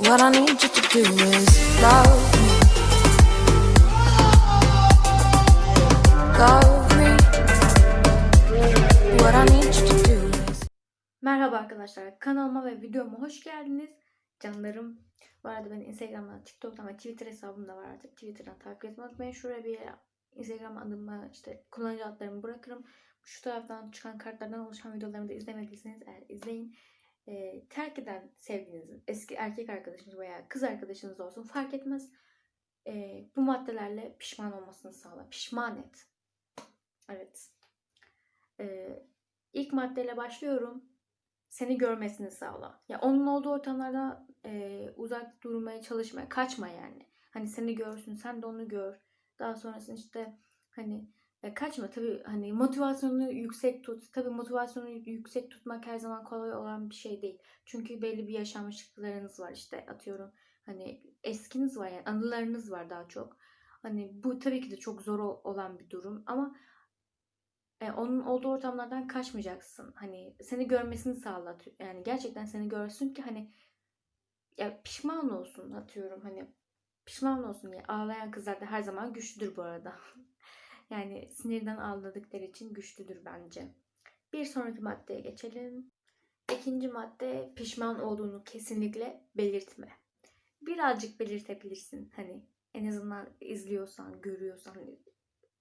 What I need you to do is love me. Love me. What I need you to do is Merhaba arkadaşlar. Kanalıma ve videoma hoş geldiniz. Canlarım. Bu arada benim Instagram'dan, TikTok'tan ve Twitter hesabım da var artık. Twitter'dan takip etmeyi unutmayın. Şuraya bir Instagram adımı, işte kullanıcı adlarımı bırakırım. Şu taraftan çıkan kartlardan oluşan videolarımı da izlemediyseniz eğer izleyin. Ee, terk eden sevgilinizin, eski erkek arkadaşınız veya kız arkadaşınız olsun fark etmez. Ee, bu maddelerle pişman olmasını sağla. Pişman et. Evet. Ee, ilk maddeyle başlıyorum seni görmesini sağla. Ya onun olduğu ortamlarda e, uzak durmaya çalışmaya kaçma yani. Hani seni görsün, sen de onu gör. Daha sonrasında işte hani kaçma tabii hani motivasyonunu yüksek tut. Tabii motivasyonu yüksek tutmak her zaman kolay olan bir şey değil. Çünkü belli bir yaşanmışlıklarınız var işte atıyorum. Hani eskiniz var yani anılarınız var daha çok. Hani bu tabii ki de çok zor olan bir durum ama e, onun olduğu ortamlardan kaçmayacaksın. Hani seni görmesini sağla. Yani gerçekten seni görsün ki hani ya pişman olsun atıyorum hani pişman olsun ya ağlayan kızlar da her zaman güçlüdür bu arada. yani sinirden ağladıkları için güçlüdür bence. Bir sonraki maddeye geçelim. İkinci madde pişman olduğunu kesinlikle belirtme. Birazcık belirtebilirsin hani en azından izliyorsan, görüyorsan,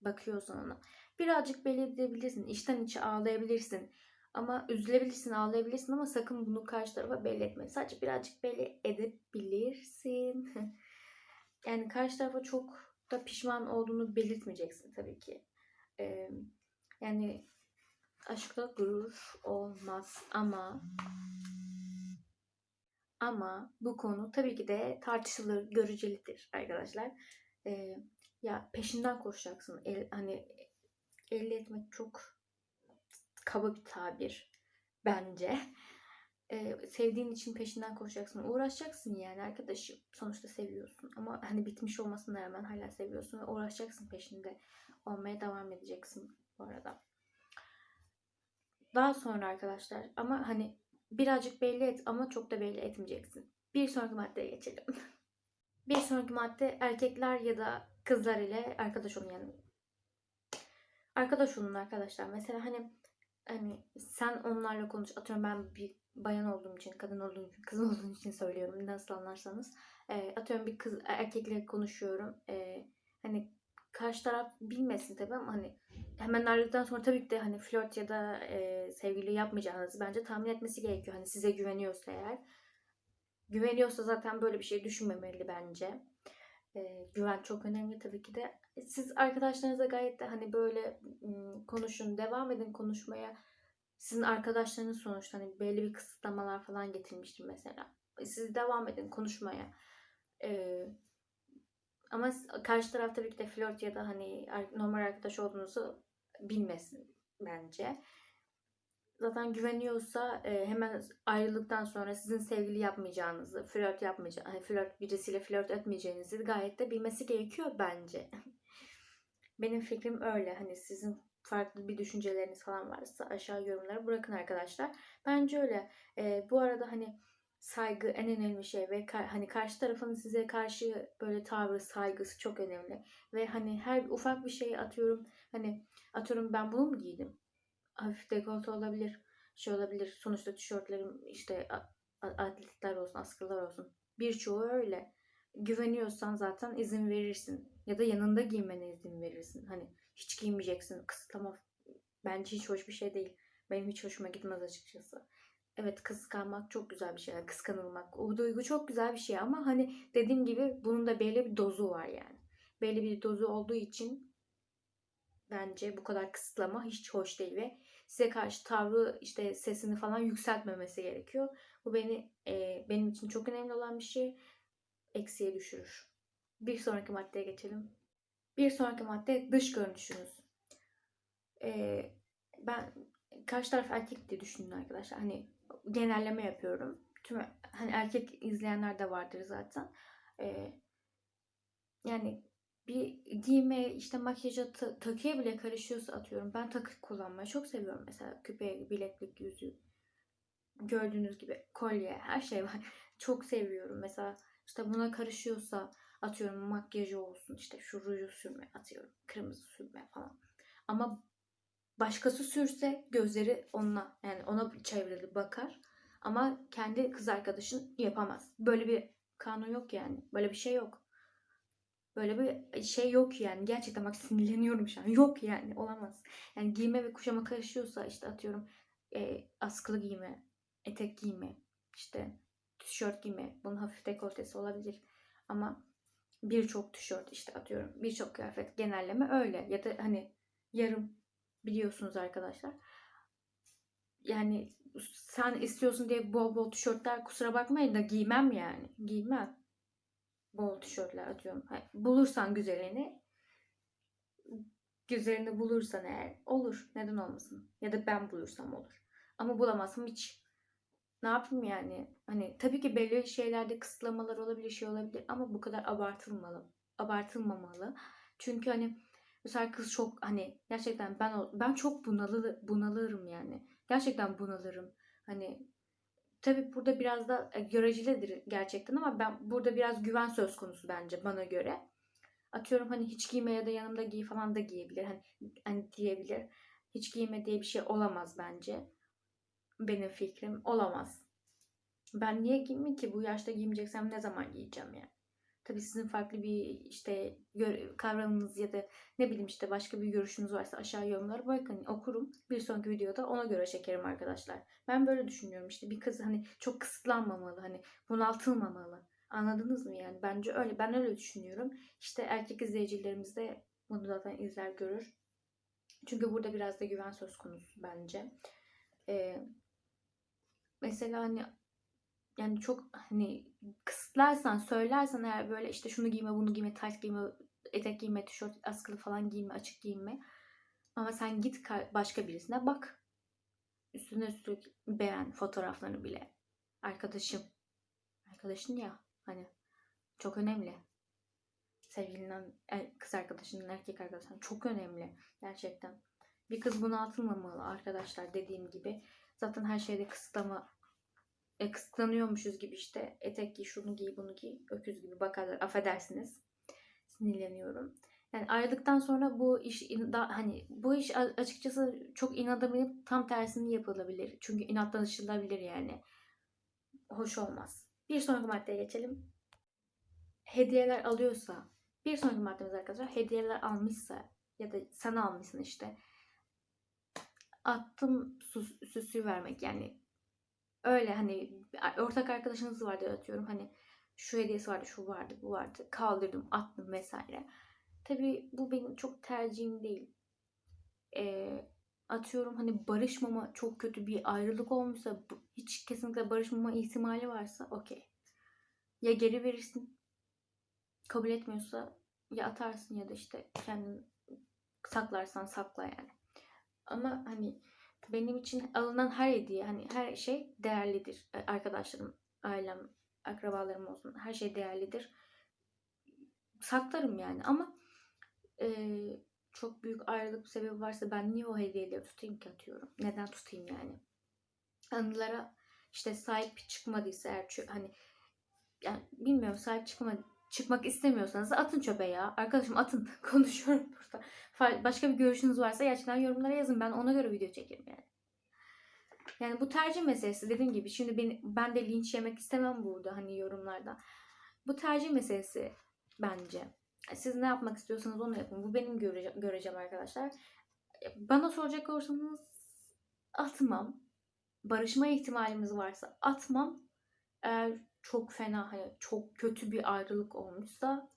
bakıyorsan ona birazcık belli edebilirsin. İçten içe ağlayabilirsin. Ama üzülebilirsin, ağlayabilirsin ama sakın bunu karşı tarafa belli etme. Sadece birazcık belli edebilirsin. yani karşı tarafa çok da pişman olduğunu belirtmeyeceksin tabii ki. Ee, yani aşkta gurur olmaz ama ama bu konu tabii ki de tartışılır, görecelidir arkadaşlar. Ee, ya peşinden koşacaksın. El, hani elde etmek çok kaba bir tabir bence. Ee, sevdiğin için peşinden koşacaksın. Uğraşacaksın yani arkadaşım. Sonuçta seviyorsun. Ama hani bitmiş olmasına rağmen hala seviyorsun ve uğraşacaksın peşinde. Olmaya devam edeceksin bu arada. Daha sonra arkadaşlar ama hani birazcık belli et ama çok da belli etmeyeceksin. Bir sonraki maddeye geçelim. Bir sonraki madde erkekler ya da kızlar ile arkadaş olun yani arkadaş olun arkadaşlar. Mesela hani hani sen onlarla konuş. Atıyorum ben bir bayan olduğum için, kadın olduğum için, kız olduğum için söylüyorum. Nasıl anlarsanız. Ee, atıyorum bir kız erkekle konuşuyorum. Ee, hani karşı taraf bilmesin tabii ama hani hemen ayrıldıktan sonra tabii ki de hani flört ya da e, sevgili yapmayacağınızı bence tahmin etmesi gerekiyor. Hani size güveniyorsa eğer. Güveniyorsa zaten böyle bir şey düşünmemeli bence. Ee, güven çok önemli tabii ki de. Siz arkadaşlarınıza gayet de hani böyle konuşun, devam edin konuşmaya. Sizin arkadaşlarınız sonuçta hani belli bir kısıtlamalar falan getirmiştir mesela. Siz devam edin konuşmaya. Ee, ama karşı taraf tabii ki de flört ya da hani normal arkadaş olduğunuzu bilmesin bence. Zaten güveniyorsa e, hemen ayrıldıktan sonra sizin sevgili yapmayacağınızı, flört yapmayacağınızı, hani flört birisiyle flört etmeyeceğinizi gayet de bilmesi gerekiyor bence. Benim fikrim öyle. Hani sizin farklı bir düşünceleriniz falan varsa aşağı yorumlara bırakın arkadaşlar. Bence öyle. E, bu arada hani saygı en önemli şey ve ka- hani karşı tarafın size karşı böyle tavrı, saygısı çok önemli. Ve hani her ufak bir şey atıyorum hani atıyorum ben bunu mu giydim? hafif dekolte olabilir. Şey olabilir. Sonuçta tişörtlerim işte atletler olsun, askılar olsun. Birçoğu öyle. Güveniyorsan zaten izin verirsin. Ya da yanında giymene izin verirsin. Hani hiç giymeyeceksin. Kısıtlama bence hiç hoş bir şey değil. Benim hiç hoşuma gitmez açıkçası. Evet kıskanmak çok güzel bir şey. Kıskanılmak. O duygu çok güzel bir şey ama hani dediğim gibi bunun da belli bir dozu var yani. Belli bir dozu olduğu için bence bu kadar kısıtlama hiç hoş değil ve size karşı tavrı işte sesini falan yükseltmemesi gerekiyor. Bu beni e, benim için çok önemli olan bir şey. Eksiye düşürür. Bir sonraki maddeye geçelim. Bir sonraki madde dış görünüşünüz. E, ben karşı taraf erkek diye düşünün arkadaşlar. Hani genelleme yapıyorum. Tüm hani erkek izleyenler de vardır zaten. E, yani bir giyime işte makyaja ta- takıya bile karışıyorsa atıyorum. Ben takı kullanmayı çok seviyorum mesela. Küpe, bileklik, yüzük. Gördüğünüz gibi kolye her şey var. çok seviyorum. Mesela işte buna karışıyorsa atıyorum makyajı olsun işte şu ruju sürme atıyorum kırmızı sürme falan. Ama başkası sürse gözleri onunla yani ona çevrili bakar. Ama kendi kız arkadaşın yapamaz. Böyle bir kanun yok yani. Böyle bir şey yok. Böyle bir şey yok yani. Gerçekten bak sinirleniyorum şu an. Yok yani. Olamaz. Yani giyme ve kuşama karışıyorsa işte atıyorum e, askılı giyme, etek giyme, işte tişört giyme. Bunun hafif dekoltesi olabilir. Ama birçok tişört işte atıyorum birçok kıyafet genelleme öyle. Ya da hani yarım biliyorsunuz arkadaşlar. Yani sen istiyorsun diye bol bol tişörtler kusura bakmayın da giymem yani. Giymem. Bol tişörtler atıyorum. Bulursan güzelini güzelini bulursan eğer olur. Neden olmasın? Ya da ben bulursam olur. Ama bulamazsam hiç ne yapayım yani? Hani tabii ki belli şeylerde kısıtlamalar olabilir, şey olabilir ama bu kadar abartılmalı. Abartılmamalı. Çünkü hani mesela kız çok hani gerçekten ben ben çok bunalı bunalırım yani. Gerçekten bunalırım. Hani tabii burada biraz da e, görecelidir gerçekten ama ben burada biraz güven söz konusu bence bana göre. Atıyorum hani hiç giyme ya da yanımda giy falan da giyebilir. Hani, hani diyebilir. Hiç giyme diye bir şey olamaz bence. Benim fikrim olamaz. Ben niye giymeyeyim ki? Bu yaşta giymeyeceksem ne zaman giyeceğim yani? Tabii sizin farklı bir işte kavramınız ya da ne bileyim işte başka bir görüşünüz varsa aşağı yorumlara bırakın okurum. Bir sonraki videoda ona göre çekerim arkadaşlar. Ben böyle düşünüyorum işte bir kız hani çok kısıtlanmamalı hani bunaltılmamalı. Anladınız mı yani? Bence öyle. Ben öyle düşünüyorum. İşte erkek izleyicilerimiz de bunu zaten izler görür. Çünkü burada biraz da güven söz konusu bence. Ee, mesela hani yani çok hani kısıtlarsan söylersen eğer böyle işte şunu giyme bunu giyme tight giyme etek giyme tişört askılı falan giyme açık giyme. Ama sen git ka- başka birisine bak. Üstüne üstlük beğen fotoğraflarını bile. Arkadaşım arkadaşın ya hani çok önemli. Sevgilinden er- kız arkadaşının erkek arkadaşının çok önemli gerçekten. Bir kız buna atılmamalı arkadaşlar dediğim gibi zaten her şeyde kısıtlama e, kısıtlanıyormuşuz gibi işte etek giy, şunu giy, bunu giy, öküz gibi bakarlar. Affedersiniz. Sinirleniyorum. Yani ayrıldıktan sonra bu iş hani bu iş açıkçası çok inada binip tam tersini yapılabilir. Çünkü inatlaşılabilir yani. Hoş olmaz. Bir sonraki maddeye geçelim. Hediyeler alıyorsa bir sonraki maddemiz arkadaşlar hediyeler almışsa ya da sen almışsın işte attım süs, süsü vermek yani öyle hani ortak arkadaşınız vardı atıyorum hani şu hediyesi vardı şu vardı bu vardı kaldırdım attım vesaire. Tabii bu benim çok tercihim değil. Ee, atıyorum hani barışmama çok kötü bir ayrılık olmuşsa hiç kesinlikle barışmama ihtimali varsa okey. Ya geri verirsin kabul etmiyorsa ya atarsın ya da işte kendin saklarsan sakla yani. Ama hani benim için alınan her hediye hani her şey değerlidir. E, Arkadaşlarım, ailem, akrabalarım olsun her şey değerlidir. Saklarım yani ama e, çok büyük ayrılık sebebi varsa ben niye o hediyeleri tutayım ki atıyorum. Neden tutayım yani? Anılara işte sahip çıkmadıysa eğer hani yani bilmiyorum sahip çıkma çıkmak istemiyorsanız atın çöpe ya. Arkadaşım atın. Konuşuyorum burada. Başka bir görüşünüz varsa gerçekten yorumlara yazın. Ben ona göre video çekerim yani. Yani bu tercih meselesi dediğim gibi şimdi beni, ben de linç yemek istemem burada hani yorumlarda. Bu tercih meselesi bence. Siz ne yapmak istiyorsanız onu yapın. Bu benim görece- göreceğim arkadaşlar. Bana soracak olursanız atmam. Barışma ihtimalimiz varsa atmam. Eğer çok fena hani çok kötü bir ayrılık olmuşsa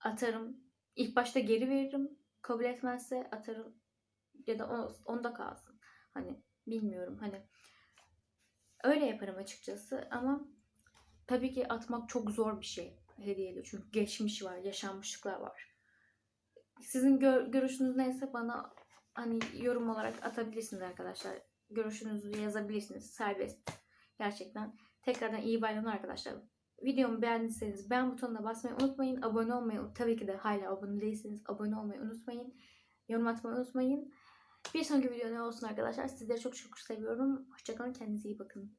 atarım. İlk başta geri veririm. Kabul etmezse atarım. Ya da onda kalsın. Hani bilmiyorum hani öyle yaparım açıkçası ama tabii ki atmak çok zor bir şey hediyeli çünkü geçmiş var, yaşanmışlıklar var. Sizin gör- görüşünüz neyse bana hani yorum olarak atabilirsiniz arkadaşlar. Görüşünüzü yazabilirsiniz. Serbest. Gerçekten. Tekrardan iyi bayramlar arkadaşlar. Videomu beğendiyseniz beğen butonuna basmayı unutmayın. Abone olmayı tabii ki de hala abone değilseniz abone olmayı unutmayın. Yorum atmayı unutmayın. Bir sonraki video ne olsun arkadaşlar. Sizleri çok çok seviyorum. Hoşçakalın. Kendinize iyi bakın.